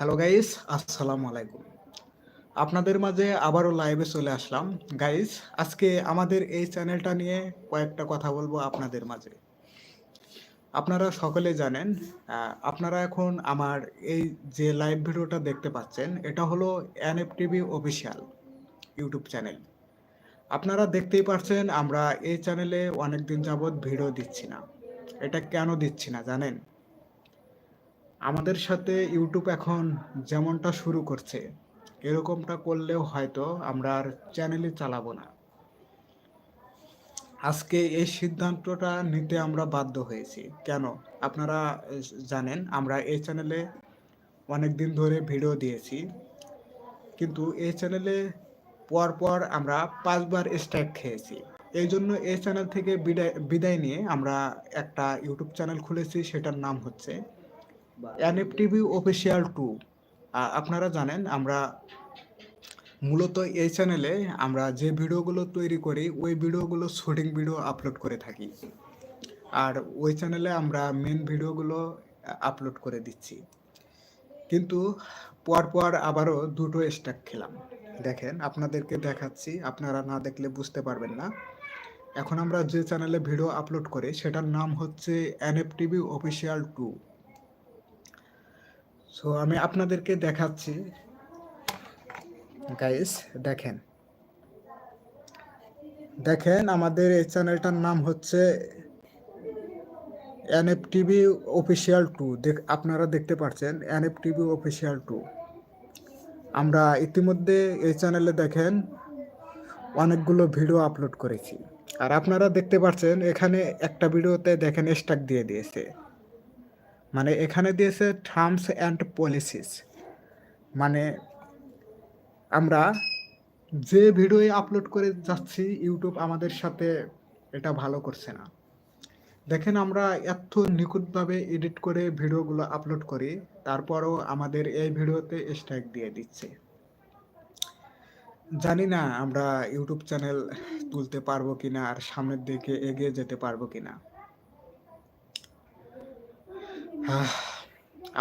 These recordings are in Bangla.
হ্যালো গাইস আসসালামু আলাইকুম আপনাদের মাঝে আবারও লাইভে চলে আসলাম। গাইস আজকে আমাদের এই চ্যানেলটা নিয়ে কয়েকটা কথা বলব আপনাদের মাঝে। আপনারা সকলে জানেন আপনারা এখন আমার এই যে লাইভ ভিডিওটা দেখতে পাচ্ছেন, এটা হলো এনএফটিভি অফিসিয়াল ইউটিউব চ্যানেল আপনারা দেখতেই পারছেন, আমরা এই চ্যানেলে অনেক দিন যাবৎ ভিডিও দিচ্ছি না। এটা কেন দিচ্ছি না, জানেন? আমাদের সাথে ইউটিউব এখন যেমনটা শুরু করছে, এরকমটা করলেও হয়তো আমরা আর চ্যানেলই চালাবো না। আজকে এই সিদ্ধান্তটা নিতে আমরা বাধ্য হয়েছি। কেন? আপনারা জানেন, আমরা এই চ্যানেলে অনেক দিন ধরে ভিডিও দিয়েছি। কিন্তু এই চ্যানেলে পর পর আমরা পাঁচবার স্ট্রাইক খেয়েছি। এই জন্য এই চ্যানেল থেকে বিদায় বিদায় নিয়ে আমরা একটা ইউটিউব চ্যানেল খুলেছি, সেটার নাম হচ্ছে এনএফটিভি অফিসিয়াল টু আপনারা জানেন, আমরা মূলত এই চ্যানেলে আমরা যে ভিডিওগুলো তৈরি করি, ওই ভিডিওগুলো শুটিং ভিডিও আপলোড করে থাকি। আর ওই চ্যানেলে আমরা মেন ভিডিওগুলো আপলোড করে দিচ্ছি। কিন্তু পর পর আবারও দুটো স্ট্যাক খেলাম। দেখেন, আপনাদেরকে দেখাচ্ছি, আপনারা না দেখলে বুঝতে পারবেন না। এখন আমরা যে চ্যানেলে ভিডিও আপলোড করি, সেটার নাম হচ্ছে এনএফটিভি অফিসিয়াল টু সো আমি আপনাদেরকে দেখাচ্ছি। গাইস দেখেন। দেখেন, আমাদের এই চ্যানেলটার নাম হচ্ছে এনএফটিভি অফিসিয়াল টু দেখ, আপনারা দেখতে পাচ্ছেন এনএফটিভি অফিসিয়াল টু আমরা ইতিমধ্যে এই চ্যানেলে দেখেন, অনেকগুলো ভিডিও আপলোড করেছি। আর আপনারা দেখতে পাচ্ছেন এখানে একটা ভিডিওতে দেখেন স্টাক দিয়ে দিয়েছে। মানে এখানে দিয়েছে টার্মস অ্যান্ড পলিসিস মানে আমরা যে ভিডিও আপলোড করে যাচ্ছি ইউটিউব আমাদের সাথে এটা ভালো করছে না। দেখেন আমরা এত নিখুঁতভাবে এডিট করে ভিডিওগুলো আপলোড করি, তারপরও আমাদের এই ভিডিওতে স্ট্রাইক দিয়ে দিচ্ছে। জানি না আমরা ইউটিউব চ্যানেল তুলতে পারব কিনা, আর সামনের দিকে এগিয়ে যেতে পারব কিনা।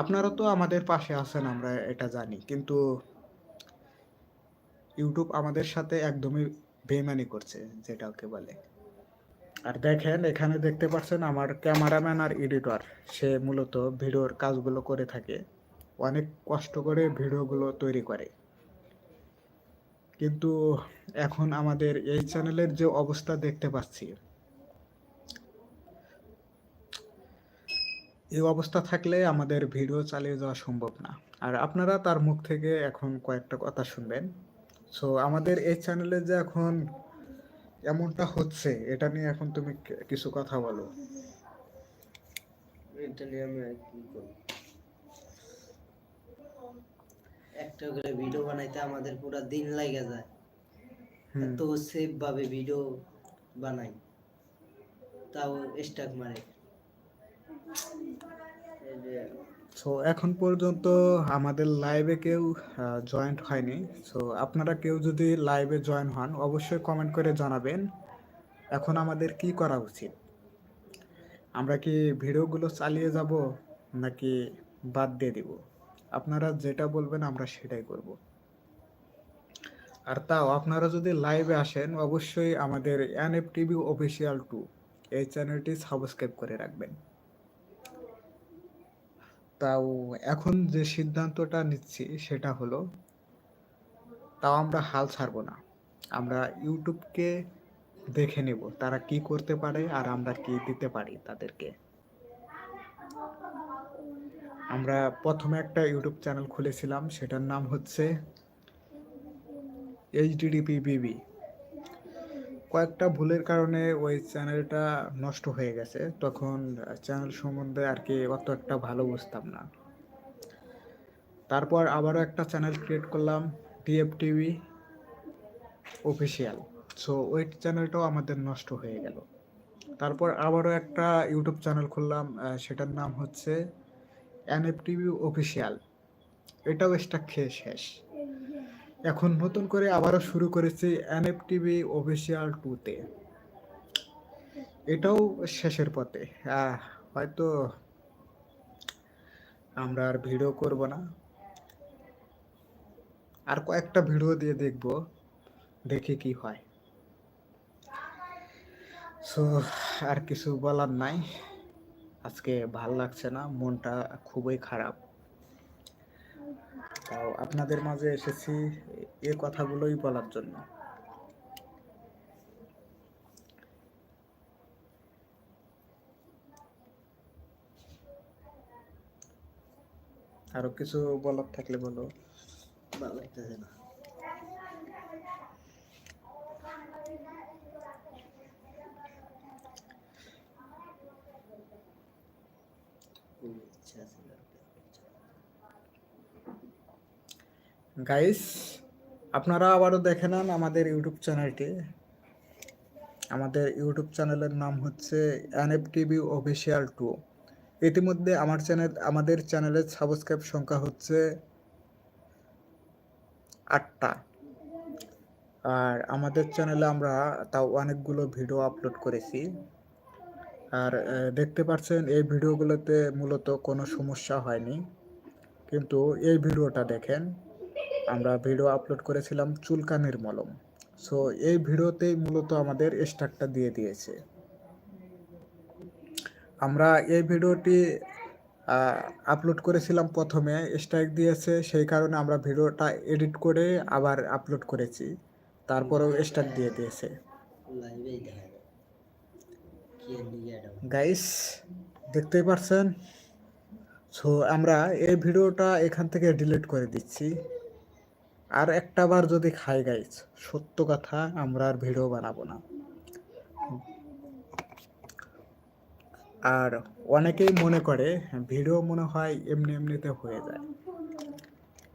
আপনারা তো আমাদের পাশে আছেন, আমরা এটা জানি। কিন্তু ইউটিউব আমাদের সাথে একদমই বেইমানি করছে যেটাকে বলে। আর দেখেন, এখানে দেখতে পাচ্ছেন আমার ক্যামেরাম্যান আর এডিটর। সে মূলত ভিডিওর কাজগুলো করে থাকে, অনেক কষ্ট করে ভিডিওগুলো তৈরি করে। কিন্তু এখন আমাদের এই চ্যানেলের যে অবস্থা দেখতে পাচ্ছি এই অবস্থা থাকলে আমাদের ভিডিও চালিয়ে যাওয়া সম্ভব না। আর আপনারা তার মুখ থেকে এখন কয়েকটা কথা শুনবেন। সো আমাদের এই চ্যানেলে যে এখন এমনটা হচ্ছে এটা নিয়ে এখন তুমি কিছু কথা বলো। এটা নিয়ে আমি কি করব? একটা করে ভিডিও বানাইতে আমাদের পুরো দিন লাগে যায়। এত সেফ ভাবে ভিডিও বানাই। তাও স্টাক মারে। সো এখন পর্যন্ত আমাদের লাইভে কেউ জয়েন্ট হয়নি। সো আপনারা কেউ যদি লাইভে জয়েন হন, অবশ্যই কমেন্ট করে জানাবেন, এখন আমাদের কি করা উচিত? আমরা কি ভিডিওগুলো চালিয়ে যাব, নাকি বাদ দিয়ে দিব? আপনারা যেটা বলবেন, আমরা সেটাই করব। আর তাও, আপনারা যদি লাইভে আসেন, অবশ্যই আমাদের এনএফ টিভি অফিসিয়াল টু এই চ্যানেলটি সাবস্ক্রাইব করে রাখবেন। তাও এখন যে সিদ্ধান্তটা নিচ্ছি সেটা হলো, তাও আমরা হাল ছাড়বো না। আমরা ইউটিউবকে দেখে নেব তারা কি করতে পারে আর আমরা কি দিতে পারি তাদেরকে। আমরা প্রথমে একটা ইউটিউব চ্যানেল খুলেছিলাম, সেটার নাম হচ্ছে এইচডিডিপি বিবি। কয়েকটা ভুলের কারণে ওই চ্যানেলটা নষ্ট হয়ে গেছে। তখন চ্যানেল সম্বন্ধে আর কি অত একটা ভালো বুঝতাম না। তারপর আবারও একটা চ্যানেল ক্রিয়েট করলাম ডিএফ টিভি অফিসিয়াল। সো, ওই চ্যানেলটাও আমাদের নষ্ট হয়ে গেল। তারপর আবারও একটা ইউটিউব চ্যানেল খুললাম সেটার নাম হচ্ছে এনএফ টিভি অফিসিয়াল। এটাও স্টাক খেয়ে শেষ। এখন নতুন করে আবারও শুরু করেছি এনএফটিভি অফিসিয়াল টুতে। এটাও শেষের পথে। হয়তো আমরা আর ভিডিও করব না। আর কয়েকটা ভিডিও দিয়ে দেখব, দেখি কি হয়। সো, আর কিছু বলার নাই। আজকে ভালো লাগছে না, মনটা খুবই খারাপ। তাও আপনাদের মাঝে এসেছি এ কথাগুলোই বলার জন্য। আরও কিছু বলার থাকলে বলো। ভালো লাগতেছে না। গাইস আপনারা আবারও দেখে নেন আমাদের ইউটিউব চ্যানেলটি। আমাদের ইউটিউব চ্যানেলের নাম হচ্ছে এনএফ টিভি অফিসিয়াল টু ইতিমধ্যে আমার চ্যানেল, আমাদের চ্যানেলের সাবস্ক্রাইব সংখ্যা হচ্ছে আটটা। আর আমাদের চ্যানেলে আমরা তাও অনেকগুলো ভিডিও আপলোড করেছি। আর দেখতে পাচ্ছেন এই ভিডিওগুলোতে মূলত কোনো সমস্যা হয়নি। কিন্তু এই ভিডিওটা দেখেন। আমরা ভিডিও আপলোড করেছিলাম চুলকানির মলম। সো এই ভিডিওতেই মূলত আমাদের স্টারটা দিয়ে দিয়েছে। আমরা এই ভিডিওটি আপলোড করেছিলাম প্রথমে স্ট্রাইক দিয়েছে, সেই কারণে আমরা ভিডিওটা এডিট করে আবার আপলোড করেছি। তারপরেও স্ট্রাইক দিয়ে দিয়েছে। গাইস দেখতেই পারছেন? সো আমরা এই ভিডিওটা এখান থেকে ডিলিট করে দিচ্ছি। আর একটা বার যদি খাই গাইস সত্য কথা আমরা আর ভিডিও বানাবো না। আর অনেকেই মনে করে ভিডিও মনে হয় এমনি এমনিতে হয়ে যায়।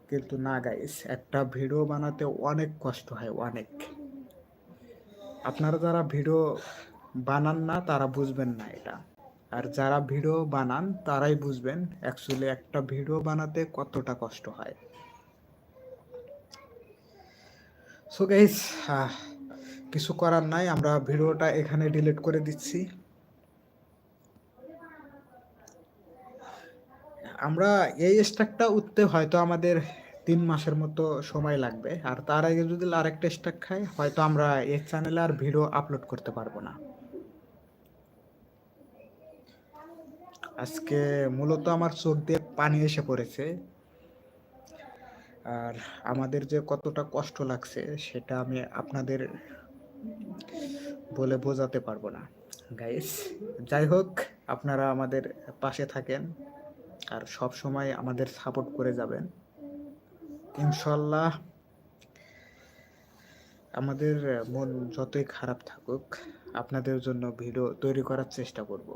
কিন্তু না গাইস একটা ভিডিও বানাতে অনেক কষ্ট হয়, অনেক। আপনারা যারা ভিডিও বানান না, তারা বুঝবেন না এটা। আর যারা ভিডিও বানান, তারাই বুঝবেন অ্যাকচুয়ালি একটা ভিডিও বানাতে কতটা কষ্ট হয়। সো গাইস কিছু করার নাই, আমরা ভিডিওটা এখানে ডিলিট করে দিচ্ছি। আমরা এই স্ট্যাকটা উঠতে হয়তো আমাদের তিন মাসের মতো সময় লাগবে, আর তার আগে যদি আরেকটা স্ট্যাক খাই, হয়তো আমরা এই চ্যানেলে আর ভিডিও আপলোড করতে পারব না। আজকে মূলত আমার চোখ দিয়ে পানি এসে পড়েছে। আর আমাদের যে কতটা কষ্ট লাগছে, সেটা আমি আপনাদের বলে বোঝাতে পারব না। গাইস যাই হোক, আপনারা আমাদের পাশে থাকেন আর সব সময় আমাদের সাপোর্ট করে যাবেন। ইনশাল্লাহ আমাদের মন যতই খারাপ থাকুক, আপনাদের জন্য ভিডিও তৈরি করার চেষ্টা করব।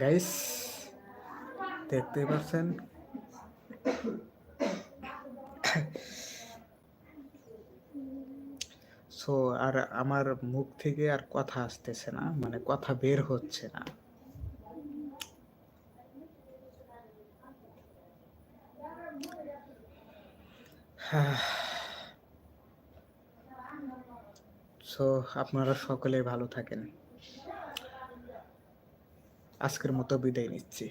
গাইস দেখতেই পাচ্ছেন। সো আর আমার মুখ থেকে আর কথা আসতেছে না মানে কথা বের হচ্ছে না। সো আপনারা সকলেই ভালো থাকেন। আজকের মতো বিদায় নিচ্ছি।